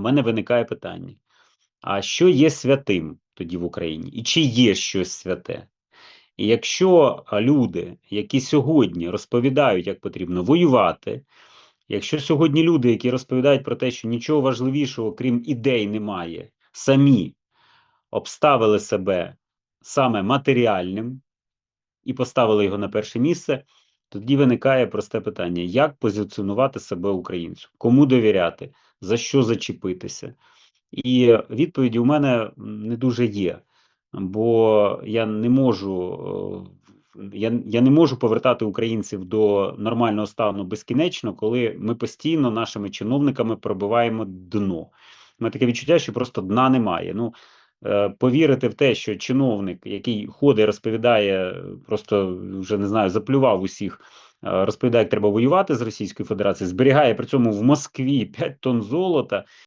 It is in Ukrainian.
у мене виникає питання: а що є святим тоді в Україні? І чи є щось святе? І якщо люди, які сьогодні розповідають, як потрібно воювати, якщо сьогодні люди, які розповідають про те, що нічого важливішого, крім ідей, немає, самі обставили себе саме матеріальним і поставили його на перше місце, тоді виникає просте питання: як позиціонувати себе українцю? Кому довіряти, за що зачепитися? І відповіді у мене не дуже є, бо я не можу. е, Я, я не можу повертати українців до нормального стану безкінечно, коли ми постійно нашими чиновниками пробиваємо дно. У мене таке відчуття, що просто дна немає. Ну, повірити в те, що чиновник, який ходить, розповідає, е, просто вже не знаю, заплював усіх, е, розповідає, як треба воювати з Російською Федерацією, зберігає при цьому в Москві 5 тонн золота